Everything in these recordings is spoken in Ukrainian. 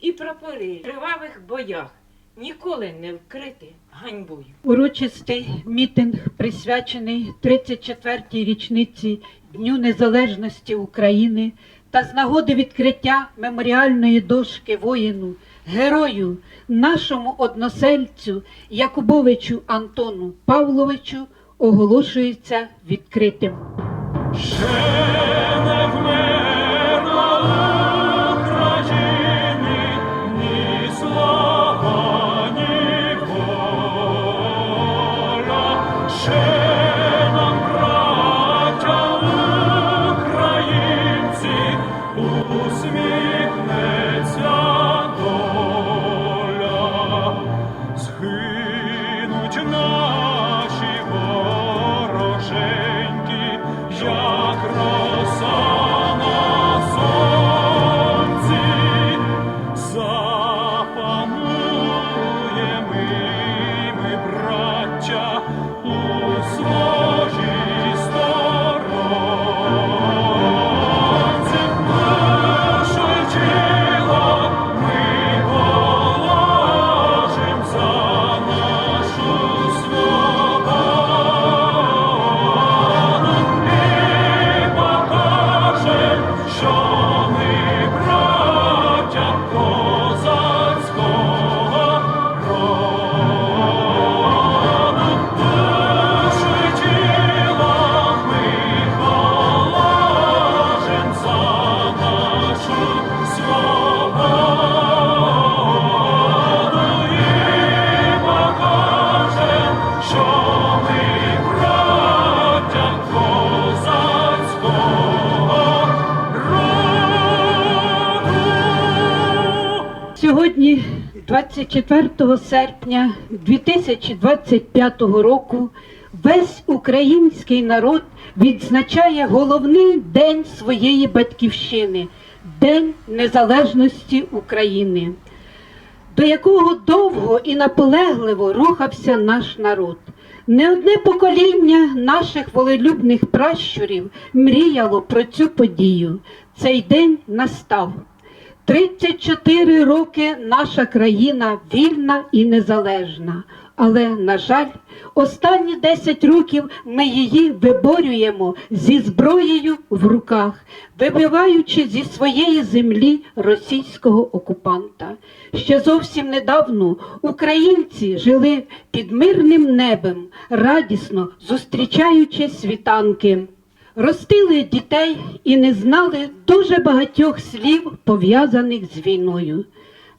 і прапори в кривавих боях ніколи не вкрити ганьбою. Урочистий мітинг присвячений 34-й річниці Дню Незалежності України та з нагоди відкриття меморіальної дошки воїну, герою, нашому односельцю Якубовичу Антону Павловичу оголошується відкритим. Ще не 24 серпня 2025 року, весь український народ відзначає головний день своєї батьківщини День Незалежності України, до якого довго і наполегливо рухався наш народ. Не одне покоління наших волелюбних пращурів мріяло про цю подію. Цей день настав. 34 роки наша країна вільна і незалежна. Але, на жаль, останні 10 років ми її виборюємо зі зброєю в руках, вибиваючи зі своєї землі російського окупанта. Ще зовсім недавно українці жили під мирним небом, радісно зустрічаючи світанки. Ростили дітей і не знали дуже багатьох слів, пов'язаних з війною.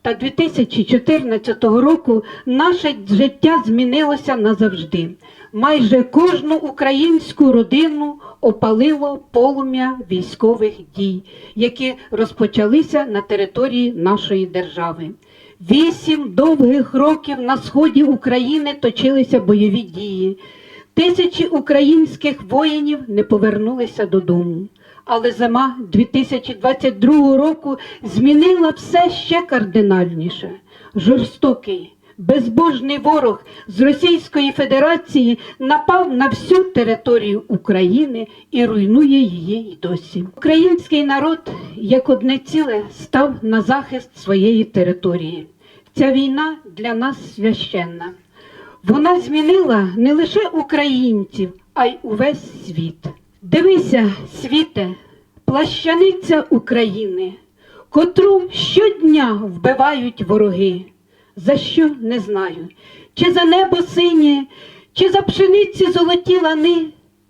Та 2014 року наше життя змінилося назавжди. Майже кожну українську родину опалило полум'я військових дій, які розпочалися на території нашої держави. Вісім довгих років на сході України точилися бойові дії. Тисячі українських воїнів не повернулися додому. Але зима 2022 року змінила все ще кардинальніше. Жорстокий, безбожний ворог з Російської Федерації напав на всю територію України і руйнує її й досі. Український народ, як одне ціле, став на захист своєї території. Ця війна для нас священна. Вона змінила не лише українців, а й увесь світ. Дивися, світе, плащаниця України, котру щодня вбивають вороги. За що не знаю, чи за небо синє, чи за пшениці золоті лани,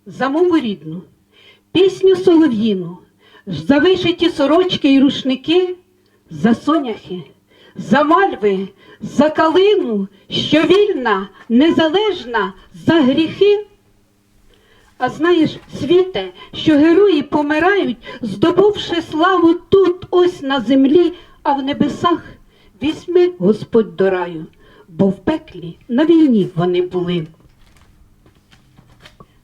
за мову рідну, пісню солов'їну, за вишиті сорочки й рушники, за соняхи, за мальви, за калину, що вільна, незалежна, за гріхи. А знаєш, світе, що герої помирають, здобувши славу тут, ось на землі, а в небесах візьми Господь до раю, бо в пеклі на війні вони були.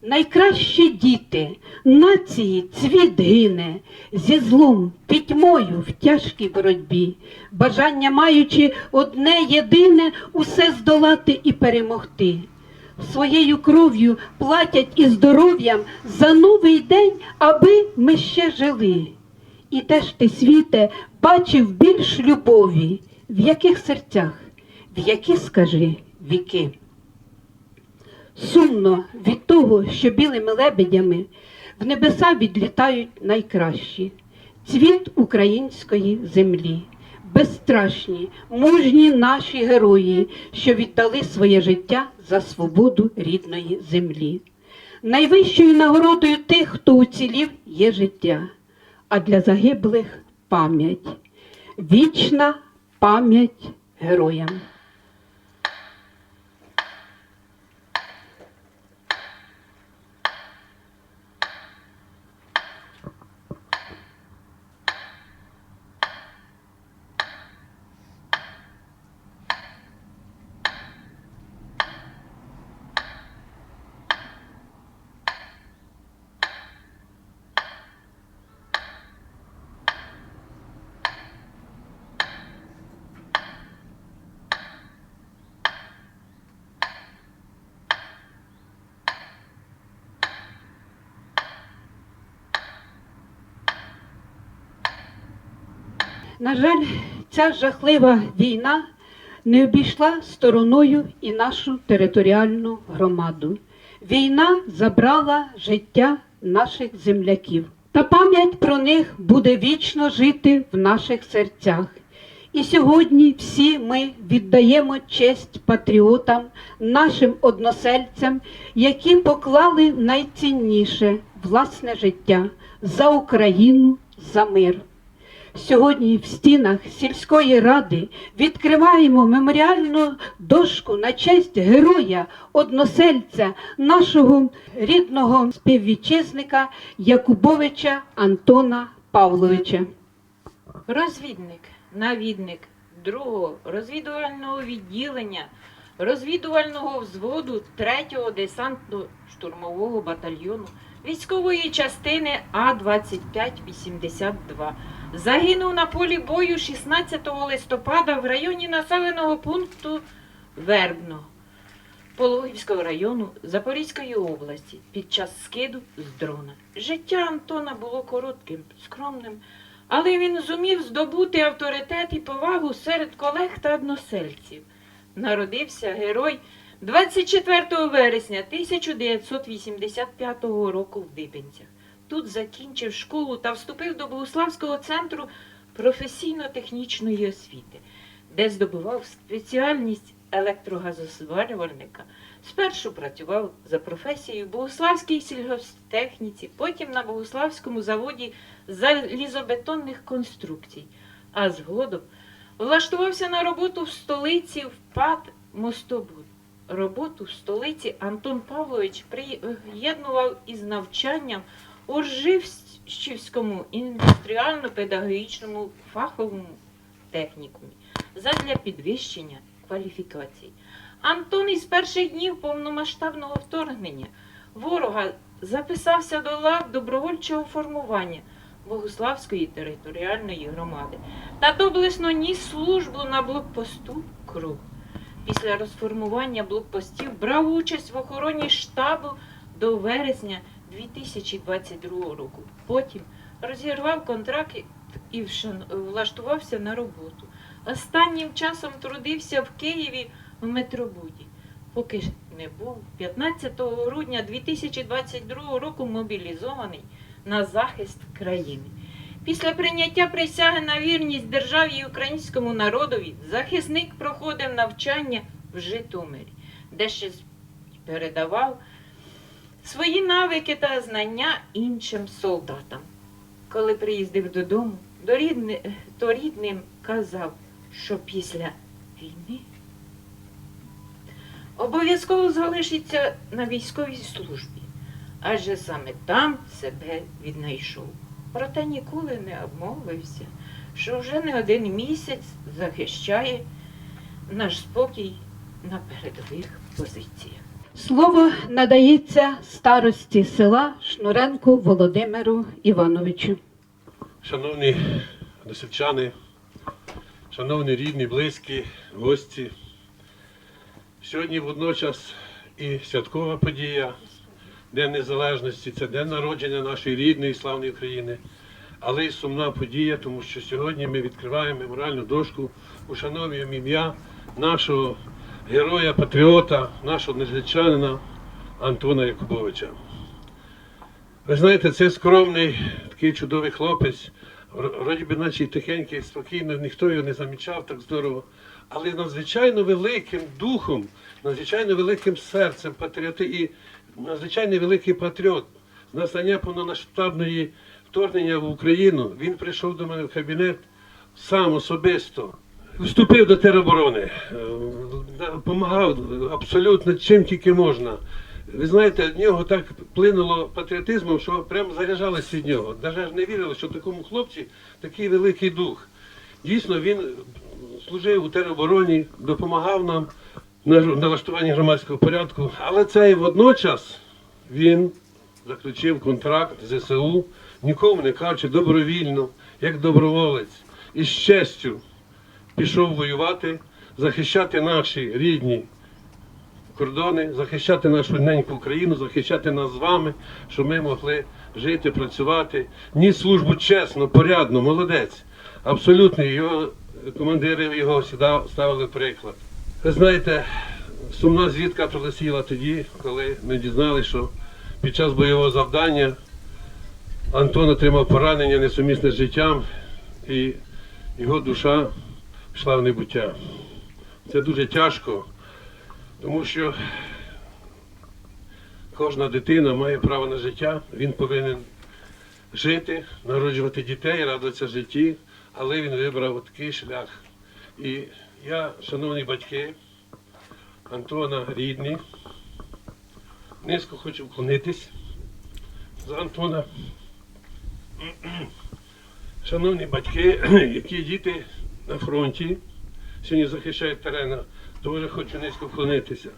Найкращі діти, нації цвіт гине, зі злом, пітьмою в тяжкій боротьбі, бажання маючи одне єдине усе здолати і перемогти. Своєю кров'ю платять і здоров'ям за новий день, аби ми ще жили. І де ж ти, світе, бачив більш любові, в яких серцях, в які, скажи, віки. Сумно від того, що білими лебедями в небеса відлітають найкращі, цвіт української землі, безстрашні, мужні наші герої, що віддали своє життя за свободу рідної землі. Найвищою нагородою тих, хто уцілів, є життя, а для загиблих пам'ять, вічна пам'ять героям. На жаль, ця жахлива війна не обійшла стороною і нашу територіальну громаду. Війна забрала життя наших земляків, та пам'ять про них буде вічно жити в наших серцях. І сьогодні всі ми віддаємо честь патріотам, нашим односельцям, які поклали найцінніше власне життя за Україну, за мир. Сьогодні в стінах сільської ради відкриваємо меморіальну дошку на честь героя, односельця, нашого рідного співвітчизника Якубовича Антона Павловича. Розвідник, навідник другого розвідувального відділення розвідувального взводу 3-го десантно-штурмового батальйону військової частини А-2582. Загинув на полі бою 16 листопада в районі населеного пункту Вербно Пологівського району Запорізької області під час скиду з дрона. Життя Антона було коротким, скромним, але він зумів здобути авторитет і повагу серед колег та односельців. Народився герой 24 вересня 1985 року в Дибенцях. Тут закінчив школу та вступив до Богуславського центру професійно-технічної освіти, де здобував спеціальність електрогазосварювальника. Спершу працював за професією в Богуславській сільгосптехніці, потім на Богуславському заводі залізобетонних конструкцій, а згодом влаштувався на роботу в столиці в ПАД Мостобуд. Роботу в столиці Антон Павлович приєднував із навчанням у Ржищівському індустріально-педагогічному фаховому технікумі задля підвищення кваліфікацій. Антон із перших днів повномасштабного вторгнення ворога записався до лав добровольчого формування Богуславської територіальної громади та доблесно ніс службу на блокпосту Круг. Після розформування блокпостів брав участь в охороні штабу до вересня 2022 року. Потім розірвав контракт і влаштувався на роботу. Останнім часом трудився в Києві в Метробуді. Поки ж не був 15 грудня 2022 року мобілізований на захист країни. Після прийняття присяги на вірність державі і українському народові захисник проходив навчання в Житомирі, де ще передавав свої навики та знання іншим солдатам. Коли приїздив додому, до рідни, то рідним казав, що після війни обов'язково залишиться на військовій службі, адже саме там себе віднайшов. Проте ніколи не обмовився, що вже не один місяць захищає наш спокій на передових позиціях. Слово надається старості села Шнуренку Володимиру Івановичу. Шановні односельчани, шановні рідні, близькі, гості. Сьогодні водночас і святкова подія День Незалежності, це день народження нашої рідної славної України, але й сумна подія, тому що сьогодні ми відкриваємо меморіальну дошку, ушановуємо ім'я нашого героя, патріота, нашого односельчанина Антона Якубовича. Ви знаєте, це скромний, такий чудовий хлопець. Вроді би, наче тихенький, спокійно, ніхто його не замічав так здорово. Але надзвичайно великим духом, надзвичайно великим серцем патріоти і надзвичайно великий патріот. Настання повномасштабної вторгнення в Україну він прийшов до мене в кабінет сам особисто. Вступив до тероборони, е, допомагав абсолютно чим тільки можна. Ви знаєте, в нього так плинуло патріотизмом, що прямо заряджалися від нього. Навіть не вірили, що такому хлопці такий великий дух. Дійсно, він служив у теробороні, допомагав нам на налаштуванні громадського порядку. Але це і водночас він заключив контракт з ЗСУ, нікому не кажучи, добровільно, як доброволець, і з честю пішов воювати, захищати наші рідні кордони, захищати нашу неньку Україну, захищати нас з вами, щоб ми могли жити, працювати. Ніс службу чесно, порядно, молодець. Абсолютно його командири його ставили приклад. Ви знаєте, сумна звідка прилетіла тоді, коли ми дізналися, що під час бойового завдання Антон отримав поранення несумісне з життям, і його душа пішла в небуття. Це дуже тяжко. Тому що кожна дитина має право на життя, він повинен жити, народжувати дітей, радуватися житті, але він вибрав такий шлях. І я, шановні батьки, Антона рідні, низько хочу вклонитись за Антона. Шановні батьки, які діти на фронті, сьогодні захищають терена, теж хочу низько вклонитися.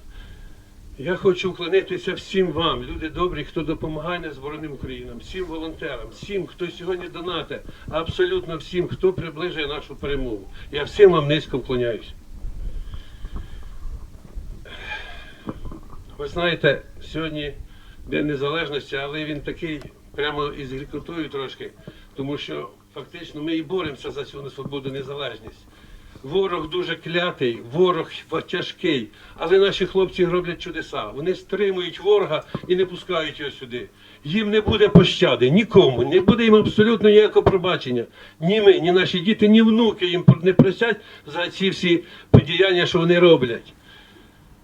Я хочу вклонитися всім вам, люди добрі, хто допомагає Збройним Українам, всім волонтерам, всім, хто сьогодні донатить, абсолютно всім, хто приближує нашу перемогу. Я всім вам низько вклоняюсь. Ви знаєте, сьогодні День Незалежності, але він такий прямо із гіркотою трошки, тому що фактично ми і боремося за цю свободу незалежність. Ворог дуже клятий, ворог тяжкий, але наші хлопці роблять чудеса. Вони стримують ворога і не пускають його сюди. Їм не буде пощади нікому, не буде їм абсолютно ніякого пробачення. Ні ми, ні наші діти, ні внуки їм не просять за ці всі подіяння, що вони роблять.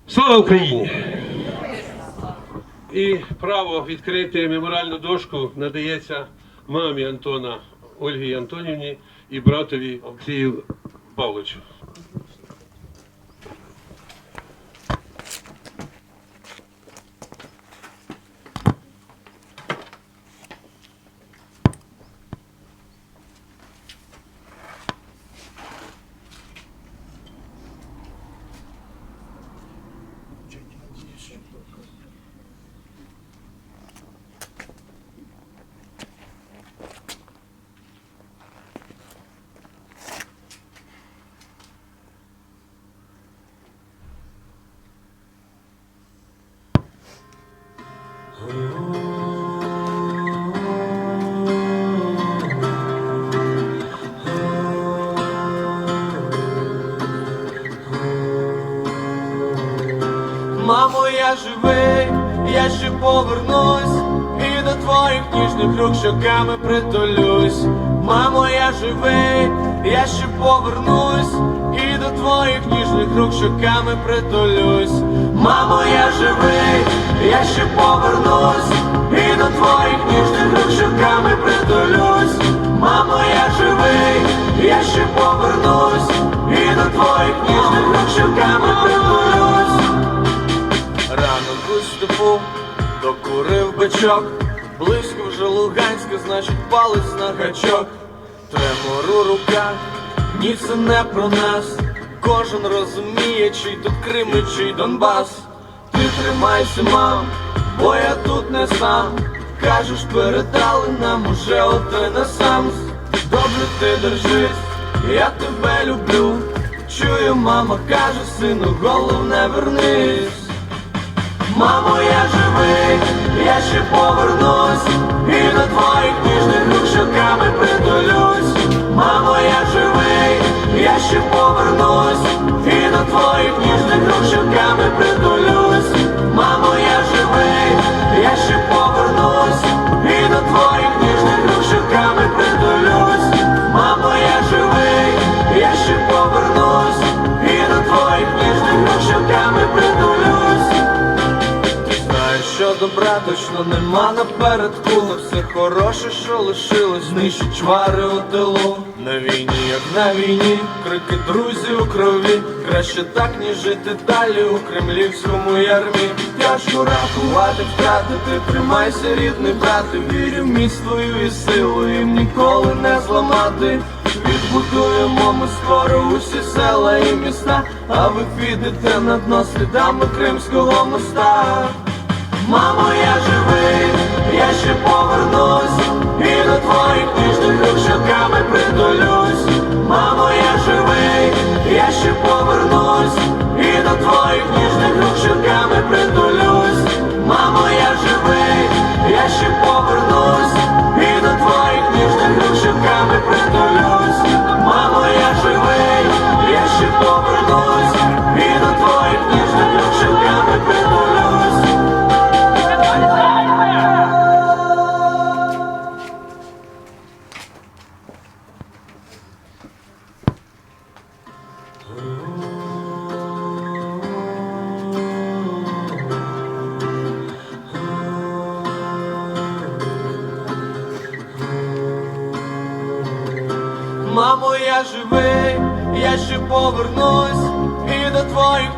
Слава Україні! І право відкрити меморіальну дошку надається мамі Антона Ольгі Антонівні і братові Олексію Павловичу. Я ще повернусь і до твоїх ніжних рук щоками притулюсь. Мамо, я живий, я ще повернусь і до твоїх ніжних рук щоками притулюсь. Мамо, я живий, я ще повернусь докурив близько вже Луганська, значить палець на гачок. Тремор у руках, ні це не про нас. Кожен розуміє, чий тут Крим і чий Донбас. Ти тримайся, мам, бо я тут не сам. Кажеш, передали нам уже оте на сам. Добре ти держись, я тебе люблю. Чую, мама каже, сину, головне вернись. Мамо, я живий, я ще повернусь І до твоїх ніжних рук щоками притулюсь. Мамо, я живий, я ще повернусь І до твоїх ніжних рук щоками притулюсь. Мамо, я живий, я ще повернусь І до твоїх ніжних рук щоками притулюсь точно нема наперед кула Все хороше, що лишилось, нищить чвари у тилу. На війні, як на війні, крики друзів у крові. Краще так, ніж жити далі у кремлівському ярмі. Тяжко рахувати втрати, ти тримайся, рідний брате. Вірю в міць твою і силу, їм ніколи не зламати. Відбудуємо ми скоро усі села і міста, а ви підете на дно слідами Кримського моста. Мамо, я живий, я ще повернусь І до твоїх ніжних рук щоками притулюсь Мамо, я живий, я ще повернусь І до твоїх ніжних рук щоками притулюсь Мамо, я живий, я ще повернусь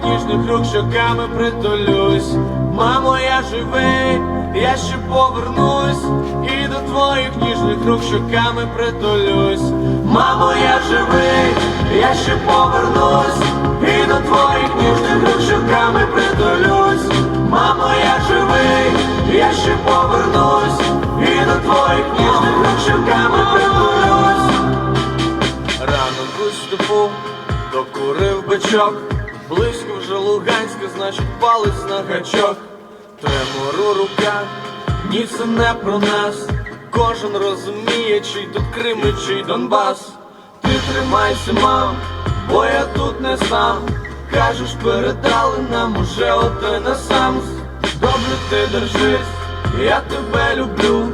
ніжних рук щоками притулюсь. Мамо, я живий, я ще повернусь. І до твоїх ніжних рук щоками притулюсь. Мамо, я живий, я ще повернусь. І до твоїх ніжних рук щоками притулюсь. Мамо, я живий, я ще повернусь. І до твоїх ніжних рук щоками притулюсь. Ранок у степу, докурив бичок, близько вже Луганська, значить палець на гачок. Тремор у руках, ні не про нас. Кожен розуміє, чий тут Крим і чий Донбас. Ти тримайся, мам, бо я тут не сам. Кажеш, передали нам уже оте на сам. Добре ти держись, я тебе люблю.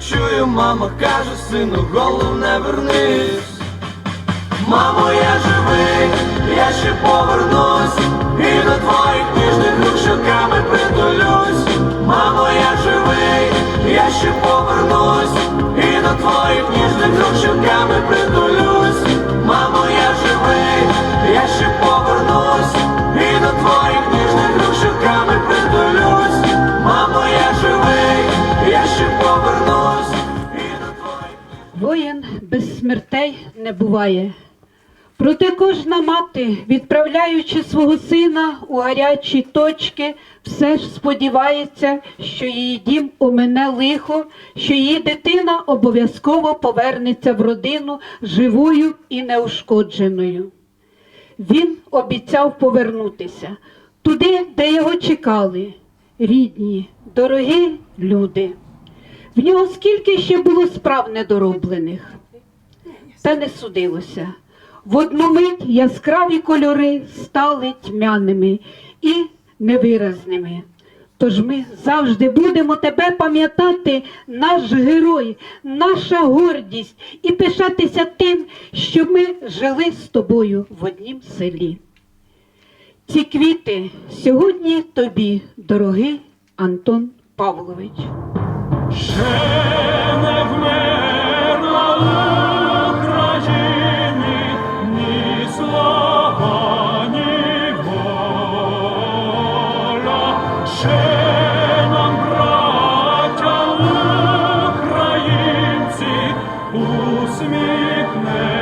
Чую, мама каже, сину, головне вернись. Мамо, я живий, я ще повернусь І до твоїх ніжних рук щоками притулюсь. Мамо, я живий, я ще повернусь. І до твоїх ніжних рук щоками притулюсь. Мамо, я живий, я ще повернусь. І до твоїх ніжних рук щоками притулюсь. Мамо, я живий, я ще повернусь. І до твоїх Воїн без смертей не буває. Проте кожна мати, відправляючи свого сина у гарячі точки, все ж сподівається, що її дім омине лихо, що її дитина обов'язково повернеться в родину живою і неушкодженою. Він обіцяв повернутися туди, де його чекали, рідні, дорогі люди. В нього скільки ще було справ недороблених, та не судилося. В одну мить яскраві кольори стали тьмяними і невиразними. Тож ми завжди будемо тебе пам'ятати, наш герой, наша гордість, і пишатися тим, що ми жили з тобою в однім селі. Ці квіти сьогодні тобі, дорогий Антон Павлович. усміхне.